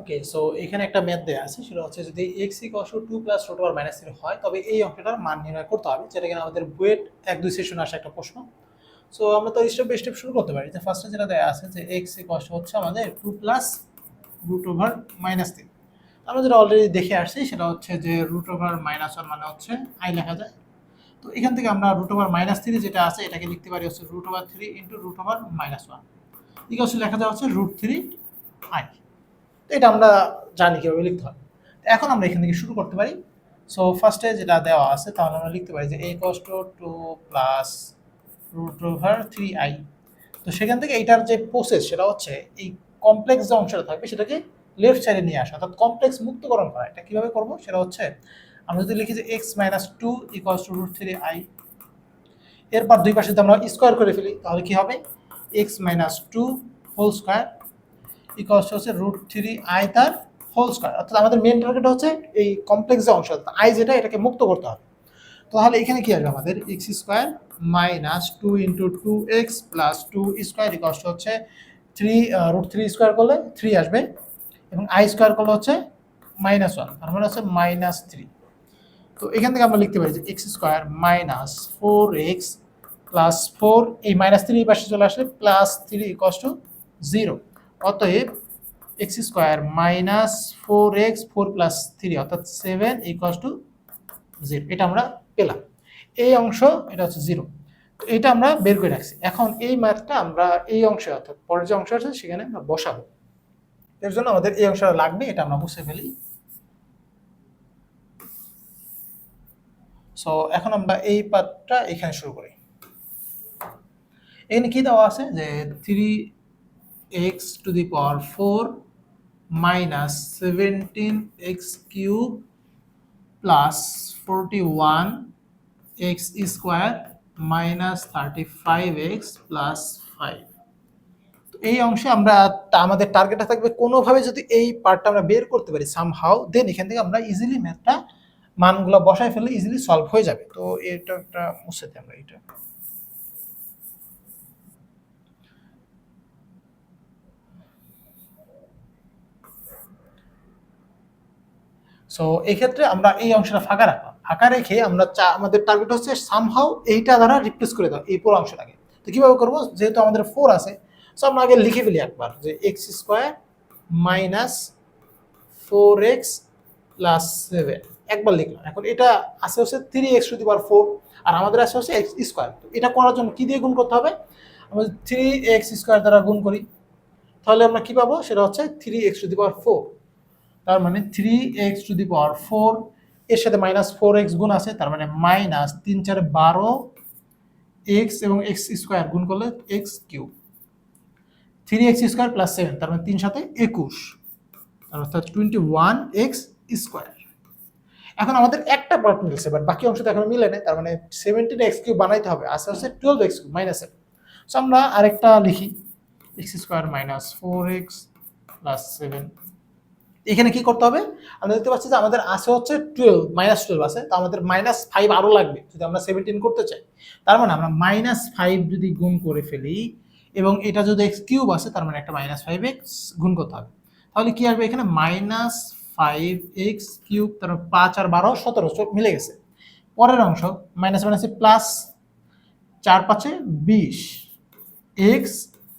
Okay so এখানে একটা math দেওয়া আছে, সেটা হচ্ছে যদি x x two plus root over minus three হয়, তবে এই অঙ্কটার মান নির্ণয় করতে হবে, যেটা কিনা আমাদের বুয়েট এক দুই সেশনে আসা একটা প্রশ্ন। সো আমরা তো স্টেপ বাই স্টেপ শুরু করতে পারি, যে ফার্স্টে যেটা দেওয়া আছে যে এক্স ইকস হচ্ছে আমাদের two plus root over minus three আমরা যেটা অলরেডি দেখে আসছি, সেটা হচ্ছে যে রুট ওভার মাইনাস ওয়ান মানে হচ্ছে আই লেখা যায়। তো এখান থেকে আমরা রুট ওভার মাইনাস থ্রি যেটা আছে, এটাকে লিখতে পারি হচ্ছে root over three into root over minus one equals লেখা যায় হচ্ছে রুট থ্রি আই তো এটা আমরা জানি কীভাবে লিখতে তো এখন আমরা এখান থেকে শুরু করতে পারি। সো ফার্স্টে যেটা দেওয়া আছে, তাহলে আমরা লিখতে পারি যে এ কষ্ট two plus root over three i তো সেখান থেকে এইটার যে প্রসেস সেটা হচ্ছে এই কমপ্লেক্স যে অংশটা থাকবে, সেটাকে লেফট সাইডে নিয়ে আসা, অর্থাৎ কমপ্লেক্স মুক্তকরণ করা। এটা কীভাবে করব? সেটা হচ্ছে, আমরা যদি লিখি যে x minus two equals two root three i এরপর দুই পাশে যদি আমরা স্কোয়ার করে ফেলি, তাহলে কী হবে? X minus two whole square equals হচ্ছে রুট থ্রি আই তার হোল স্কোয়ার অর্থাৎ আমাদের মেন টার্গেট হচ্ছে এই কমপ্লেক্স যে অংশ আই যেটা, এটাকে মুক্ত করতে হবে। তাহলে এখানে কি আসবে আমাদের? X square minus two into two x plus two square equals হচ্ছে থ্রি রুট থ্রি স্কোয়ার করলে থ্রি আসবে এবং আই স্কোয়ার করলে হচ্ছে মাইনাস ওয়ান তার মানে হচ্ছে মাইনাস থ্রি তো এখান থেকে আমরা লিখতে পারি যে x square minus four x plus four এই মাইনাস থ্রি পাশে চলে আসলে plus three equals to zero অতএব x square minus four x four plus three অর্থাৎ সেভেন ইকস টু জিরো। এটা আমরা পেলাম। এই অংশ, এটা হচ্ছে জিরো। এটা আমরা বের করে রাখছি। এখন এই ম্যাথটা আমরা এই অংশে, অর্থাৎ পরের যে অংশ আছে, সেখানে আমরা বসাবো। এর জন্য আমাদের এই অংশটা লাগবে, এটা আমরা বুঝে ফেলি। সো এখন আমরা এই পার্টটা এখানে শুরু করি। এখানে কি দেওয়া আছে? যে three power four minus seventeen x cube plus forty one x square minus thirty five x plus five এই অংশে আমরা আমাদের টার্গেটটা থাকবে কোনোভাবে যদি এই পার্টটা আমরা বের করতে পারি সামহাও দেন এখান থেকে আমরা ইজিলি ম্যাথটা মানগুলো বসায় ফেললে ইজিলি সলভ হয়ে যাবে। তো এটা একটা মুছে আমরা এটা। সো এক্ষেত্রে আমরা এই অংশটা ফাঁকা রাখলাম। ফাঁকা রেখে আমরা চা, আমাদের টার্গেট হচ্ছে সামহাও এইটা দ্বারা রিপ্লেস করে দাও এই পুরো অংশটাকে। তো কীভাবে করব? যেহেতু আমাদের ফোর আছে সো আমরা আগে লিখে ফেলি একবার যে x square minus four x plus seven একবার লিখলাম। এখন এটা আছে হচ্ছে three x to the power four আর আমাদের আছে হচ্ছে এক্স স্কোয়ার তো এটা করার জন্য কী দিয়ে গুণ করতে হবে? আমরা থ্রি এক্স স্কোয়ার দ্বারা গুণ করি, তাহলে আমরা কী পাবো? সেটা হচ্ছে three x to the power four তার মানে three x to the power four এর সাথে মাইনাস ফোর এক্স গুণ আছে, তার মানে মাইনাস তিন চার বারো এক্স এবং এক্স স্কোয়ার গুণ করলে x cube three x square plus seven তার মানে তিন সাথে একুশ অর্থাৎ টোয়েন্টি ওয়ান এক্স স্কোয়ার এখন আমাদের একটা পার্ট মিলছে বাট বাকি অংশ তো এখন মিলে নেই, তার মানে সেভেন্টিন এক্স কিউব বানাইতে হবে, আস্তে আস্তে twelve x cube minus seven so আমরা আরেকটা লিখি x square minus four x plus seven এখানে কি করতে হবে? আমরা দেখতে পাচ্ছি যে আমাদের আছে হচ্ছে টুয়েলভ মাইনাস টুয়েলভ আছে। তো আমাদের মাইনাস ফাইভ আরও লাগবে যদি আমরা সেভেন্টিন করতে চাই। তার মানে আমরা মাইনাস ফাইভ যদি গুণ করে ফেলি, এবং এটা যদি এক্স কিউব আছে তার মানে একটা মাইনাস ফাইভ এক্স গুণ করতে হবে। তাহলে কি আসবে এখানে? মাইনাস ফাইভ এক্স কিউব তার পাঁচ আর বারো, সতেরো মিলে গেছে। পরের অংশ মাইনাস মাইনাসে প্লাস চার পাঁচে বিশ এক্স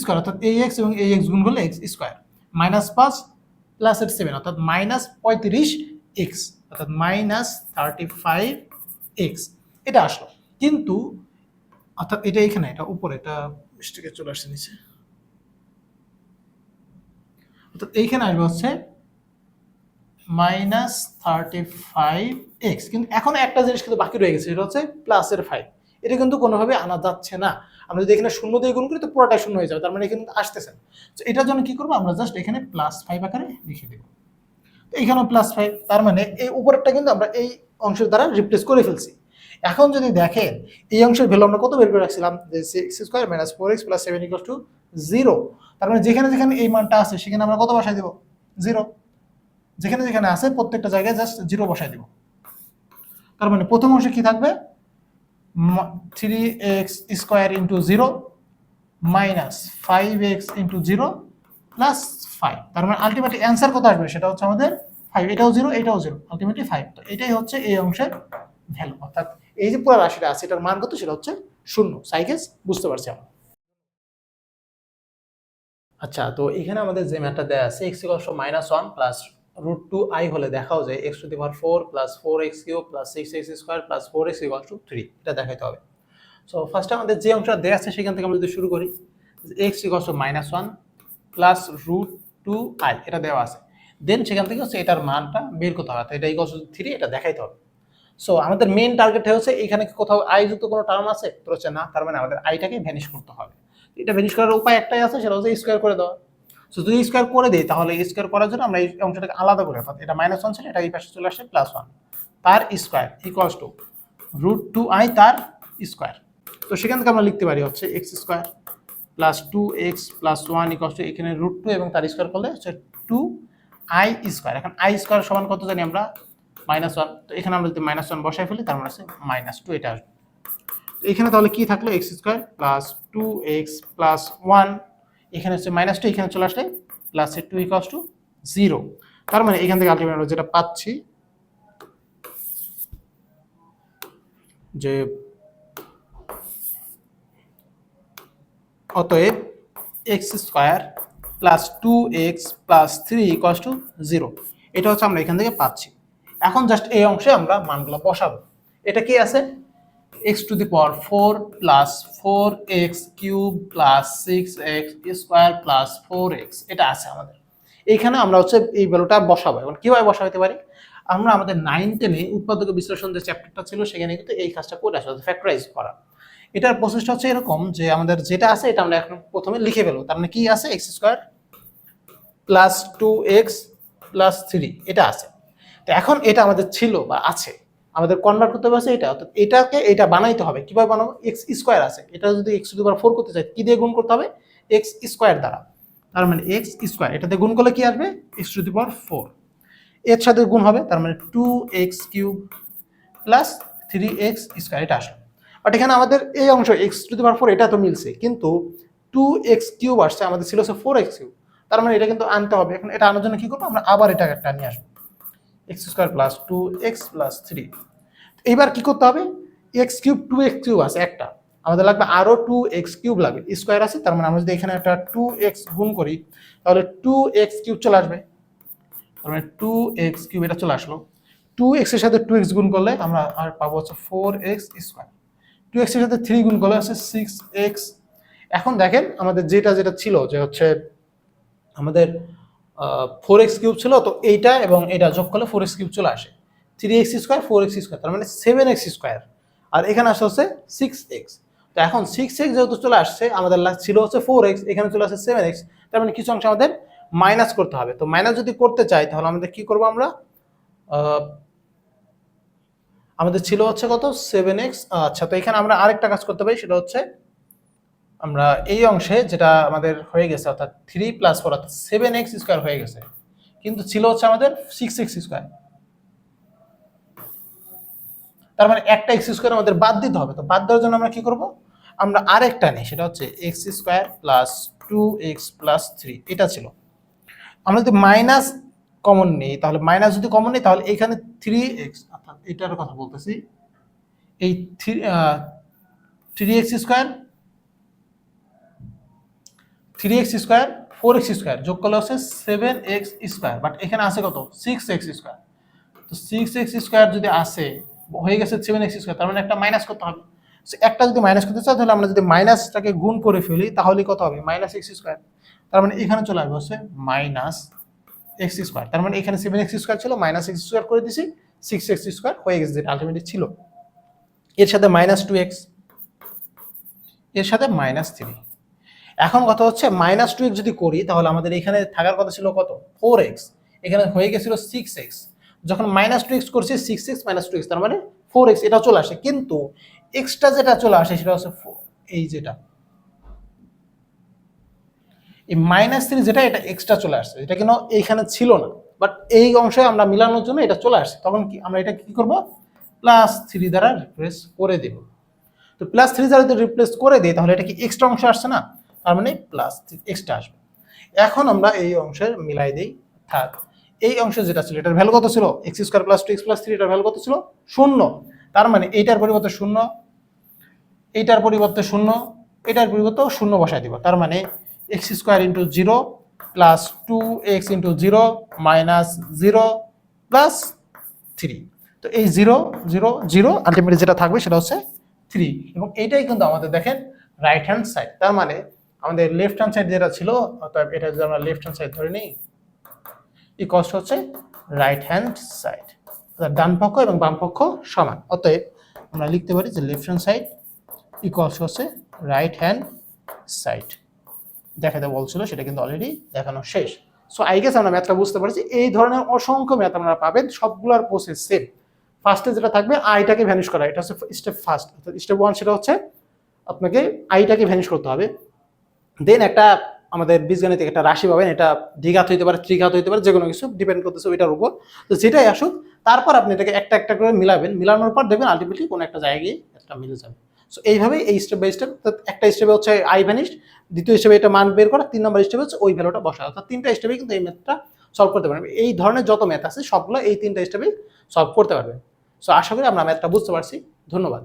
স্কোয়ার অর্থাৎ এই এক্স এবং এই এক্স গুণ করলে এক্স স্কোয়ার মাইনাস পাঁচ প্লাস এর সেভেন অর্থাৎ মাইনাস পঁয়ত্রিশ এক্স অর্থাৎ মাইনাস থার্টি ফাইভ এক্স এটা আসলো। কিন্তু, অর্থাৎ এটা এখানে, এটা উপরে, এটা মিস্টেকে চলে আসছে নিচে। অর্থাৎ এইখানে আসবে হচ্ছে মাইনাস থার্টি ফাইভ এক্স কিন্তু এখন একটা জিনিস কিন্তু বাকি রয়ে গেছে, সেটা হচ্ছে প্লাসের ফাইভ এটা কিন্তু কোনোভাবে আনা যাচ্ছে না। আমরা যদি এখানে শূন্য দিয়ে গুণ করি, তো পুরোটাই শূন্য হয়ে যাবে। তার মানে এখানে আসতেছে তো এটার জন্য কি করব? আমরা জাস্ট এখানে প্লাস ফাইভ আকারে লিখে দেবো। তো এখানেও প্লাস ফাইভ তার মানে এই উপরেরটা কিন্তু আমরা এই অংশের দ্বারা রিপ্লেস করে ফেলছি। এখন যদি দেখেন, এই অংশের ভ্যালু আমরা কত বের করে রাখছিলাম? যে six square minus four x plus seven equals to zero তার মানে যেখানে যেখানে এই মানটা আছে, সেখানে আমরা কত বসাই দেবো? জিরো যেখানে যেখানে আছে, প্রত্যেকটা জায়গায় জাস্ট জিরো বসাই দেবো। তার মানে প্রথম অংশে কি থাকবে? Three x square into zero minus five x into zero plus five তার মানে আলটিমেটলি অ্যান্সার কত আসবে? সেটা হচ্ছে আমাদের ফাইভ এটাও জিরো এটাও জিরো আলটিমেটলি ফাইভ তো এটাই হচ্ছে এই অংশের ভ্যালু অর্থাৎ এই যে পুরো রাশিটা আছে, এটার মান কত? সেটা হচ্ছে শূন্য। সাইকেস বুঝতে পারছি আমরা। আচ্ছা তো এখানে আমাদের যে ম্যাথটা দেওয়া আছে x equals minus one plus root two i হলে দেখাও যায় x to the power four plus four x cube plus six x square plus four x equals to three এটা দেখাইতে হবে। সো ফার্স্টে আমাদের যে অংশটা দেওয়া আছে সেখান থেকে আমরা যদি শুরু করি x equals minus one plus root two i এটা দেওয়া আছে। দেন সেখান থেকে হচ্ছে এটার মানটা বের করতে হবে, এটা এটা ইকস থ্রি এটা দেখাইতে হবে। সো আমাদের মেন টার্গেট হচ্ছে এখানে কোথাও আই যুক্ত কোনো টার্ম আছে? তো হচ্ছে না, তার মানে আমাদের আইটাকে ভ্যানিশ করতে হবে। এটা ভ্যানিশ করার উপায় একটাই আছে, সেটা হচ্ছে স্কোয়ার করে দেওয়া। সো যদি স্কোয়ার করে দিই, তাহলে স্কোয়ার করার জন্য আমরা এই অংশটাকে আলাদা করে অর্থাৎ এটা মাইনাস ওয়ান ছিল, এটা এই পাশে চলে আসে প্লাস ওয়ান তার square equals to root two i তার স্কোয়ার তো সেখান থেকে আমরা লিখতে পারি হচ্ছে x square plus two x plus one equals to এখানে রুট টু এবং তার স্কোয়ার করলে হচ্ছে টু আই স্কোয়ার এখন আই স্কোয়ার সমান কত জানি আমরা? মাইনাস ওয়ান তো এখানে আমরা যদি মাইনাস ওয়ান বসাই ফেলি, তার মানে আছে মাইনাস টু এটা আসবে। এখানে তাহলে কি থাকল? X square plus two x plus one এখানে হচ্ছে মাইনাস টু এখানে চলে আসলে plus two equals to zero তার মানে এখান থেকে আলটিমেট আমরা যেটা পাচ্ছি, যে অতএব x square plus two x plus three equals to zero এটা হচ্ছে আমরা এখান থেকে পাচ্ছি। এখন জাস্ট এই অংশে আমরা মানগুলো বসাবো। এটা কি আছে? X to the power four plus four x cube plus six x square plus four x এটা আছে আমাদের। এইখানে আমরা হচ্ছে এই ভ্যালুটা বসাবো। এখন কীভাবে বসাইতে পারি? আমরা আমাদের নাইন টেনে উৎপাদক বিশ্লেষণ যে চ্যাপ্টারটা ছিল, সেখানে কিন্তু এই কাজটা করে আসব ফ্যাক্টরাইজ করা। এটার প্রসেসটা হচ্ছে এরকম যে আমাদের যেটা আছে এটা আমরা এখন প্রথমে লিখে ফেলব। তার মানে কি আছে? X square plus two x plus three এটা আছে। তো এখন এটা আমাদের ছিল বা আছে। আমাদের কনভার্ট করতে পারছে এটা। অর্থাৎ এটাকে এটা বানাইতে হবে। কীভাবে বানাবো? এক্স স্কোয়ার আছে। এটা যদি এক্স টু ফোর করতে চাই, কি দিয়ে গুণ করতে হবে? এক্স স্কোয়ার দ্বারা। তার মানে এক্স স্কোয়ার এটাতে গুণ করলে কি আসবে? X to the power four এর সাথে গুণ হবে, তার মানে two x cube plus three x square এটা আসলো। বাট এখানে আমাদের এই অংশ x to the power four এটা তো মিলছে। কিন্তু টু এক্স কিউব আসছে, আমাদের ছিল হচ্ছে ফোর এক্স কিউব তার মানে এটা কিন্তু আনতে হবে। এখন এটা আনার জন্য কি করব? আমরা আবার এটা একটা নিয়ে আসব। X square plus two x plus three. এইবার কী করতে হবে? X cube, two x cube আছে একটা। আমাদের লাগবে আরও টু এক্স কিউব লাগবে স্কোয়ার আছে, তার মানে আমরা যদি এখানে একটা টু এক্স গুণ করি, তাহলে টু এক্স কিউব চলে আসবে। তার মানে টু এক্স কিউব এটা চলে আসলো। টু এক্সের সাথে টু এক্স গুণ করলে আমরা আর পাবো হচ্ছে ফোর এক্স স্কোয়ার। টু এক্সের সাথে থ্রি গুণ করলে হচ্ছে সিক্স এক্স। এখন দেখেন আমাদের যেটা যেটা ছিল যে হচ্ছে আমাদের ফোর এক্স কিউব ছিল, তো এইটা এবং এটা যোগ করলে ফোর এক্স কিউব চলে আসে। Three x square four x square তার মানে সেভেন এক্স স্কোয়ার আর এখানে আসা হচ্ছে সিক্স এক্স তো এখন সিক্স এক্স যেহেতু চলে আসছে, আমাদের ছিল হচ্ছে ফোর এক্স এখানে চলে আসছে সেভেন এক্স তার মানে কিছু অংশ আমাদের মাইনাস করতে হবে। তো মাইনাস যদি করতে চাই, তাহলে আমাদের কি করব আমরা? আমাদের ছিল হচ্ছে কত? সেভেন এক্স আচ্ছা তো এখানে আমরা আরেকটা কাজ করতে পারি, সেটা হচ্ছে আমরা এই অংশে যেটা আমাদের হয়ে গেছে, অর্থাৎ থ্রি প্লাস ফোর অর্থাৎ সেভেন এক্স স্কোয়ার হয়ে গেছে। কিন্তু ছিল হচ্ছে আমাদের সিক্স এক্স স্কোয়ার তার মানে একটা এক্স স্কোয়ার আমাদের বাদ দিতে হবে। তো বাদ দেওয়ার জন্য আমরা কি করব? আমরা আরেকটা নিই, সেটা হচ্ছে x square plus two x plus three এটা ছিল। আমরা যদি মাইনাস কমন নেই, তাহলে মাইনাস যদি কমন নেই, তাহলে এখানে থ্রি এক্স অর্থাৎ এটার কথা বলতেছি। এই three three x square three x square four x square যোগ করলে হচ্ছে সেভেন এক্স স্কোয়ার বাট এখানে আছে কত? সিক্স এক্স স্কোয়ার তো সিক্স এক্স স্কোয়ার যদি আসে, হয়ে গেছে সেভেন এক্স স্কোয়ার তার মানে একটা মাইনাস করতে হবে। একটা যদি মাইনাস করতে চাই তাহলে আমরা যদি মাইনাসটাকে গুণ করে ফেলি, তাহলে কত হবে? মাইনাস এক্স স্কোয়ার তার মানে এখানে চলে আসবে হচ্ছে মাইনাস এক্স স্কোয়ার তার মানে এখানে সেভেন এক্স স্কোয়ার ছিল মাইনাস এক্স স্কোয়ার করে দিছি সিক্স এক্স স্কোয়ার হয়ে গেছে, যেটা আলটিমেটলি ছিল। এর সাথে মাইনাস টু এক্সের সাথে মাইনাস থ্রি এখন কথা হচ্ছে মাইনাস টু এক্স যদি করি, তাহলে আমাদের এখানে থাকার কথা ছিল কত? ফোর এক্স এখানে হয়ে গেছিল সিক্স এক্স যখন মাইনাস টু এক্স করছি six x minus two x তার মানে ফোর এক্স এটা চলে আসে। কিন্তু এক্সট্রা যেটা চলে আসে, সেটা হচ্ছে এই যেটা। এই মাইনাস থ্রি যেটা, এটা এক্সট্রা চলে আসছে এটা কিন্তু এইখানে ছিল না? বাট এই অংশে আমরা মিলানোর জন্য এটা চলে আসছে তখন কি, আমরা এটা কি করব? প্লাস থ্রি দ্বারা রিপ্লেস করে দেব। তো প্লাস থ্রি দ্বারা যদি রিপ্লেস করে দিই, তাহলে এটা কি এক্সট্রা অংশ আসছে না? তার মানে প্লাস এক্সট্রা আসবে। এখন আমরা এই অংশের মিলাই দিই থাক এই অংশে যেটা ছিল, এটার ভ্যালু কত ছিল? X square plus two x plus three এটার ভ্যালু কত ছিল? শূন্য। তার মানে এইটার পরিবর্তে শূন্য, এইটার পরিবর্তে শূন্য এটার পরিবর্তে শূন্য বসাই দিব। তার মানে x square into zero plus two x into zero minus zero plus three তো এই জিরো জিরো জিরো আলটিমেটলি যেটা থাকবে সেটা হচ্ছে থ্রি এবং এইটাই কিন্তু আমাদের দেখেন রাইট হ্যান্ড সাইড তার মানে আমাদের লেফট হ্যান্ড সাইড যেটা ছিল অর্থাৎ এটা যদি আমরা লেফট হ্যান্ড সাইড ধরে নিই, এই কষ্ট হচ্ছে রাইট হ্যান্ড সাইড অর্থাৎ ডান পক্ষ এবং বাম পক্ষ সমান। অতএব আমরা লিখতে পারি যে লেফট হ্যান্ড সাইড ইকুয়ালস হচ্ছে রাইট হ্যান্ড সাইড দেখাতে বলছিল, সেটা কিন্তু অলরেডি দেখানো শেষ। সো আই গেস আমরা ম্যাথটা বুঝতে পারছি। এই ধরনের অসংখ্য ম্যাথ আপনারা পাবেন, সবগুলোর প্রসেস সেম ফার্স্টে যেটা থাকবে আইটাকে ভ্যানিশ করা। এটা হচ্ছে স্টেপ ফার্স্ট অর্থাৎ স্টেপ ওয়ান সেটা হচ্ছে আপনাকে আইটাকে ভ্যানিশ করতে হবে। দেন একটা আমাদের বীজগণিতিক একটা রাশি পাবেন, এটা দ্বিঘাত হইতে পারে, ত্রিঘাত হইতে পারে যে কোনো কিছু ডিপেন্ড করতেছে ওইটার উপর। তো যেটাই আসুক, তারপর আপনি এটাকে একটা একটা করে মিলাবেন। মিলানোর পর দেখবেন আলটিমেটলি কোনো একটা জায়গায় একটা মিলে যাবে। সো এইভাবেই এই স্টেপ বাই স্টেপ একটা স্টেপে হচ্ছে আই ভ্যানিশড দ্বিতীয় স্টেপে এটা মান বের করা, তিন নম্বর স্টেপে হচ্ছে ওই ভ্যালুটা বসা অর্থাৎ তিনটা স্টেপে কিন্তু এই ম্যাথটা সলভ করতে পারবে এই ধরনের যত ম্যাথ আছে, সবগুলো এই তিনটা স্টেপে সলভ করতে পারবে সো আশা করি আমরা ম্যাথটা বুঝতে পারছি। ধন্যবাদ।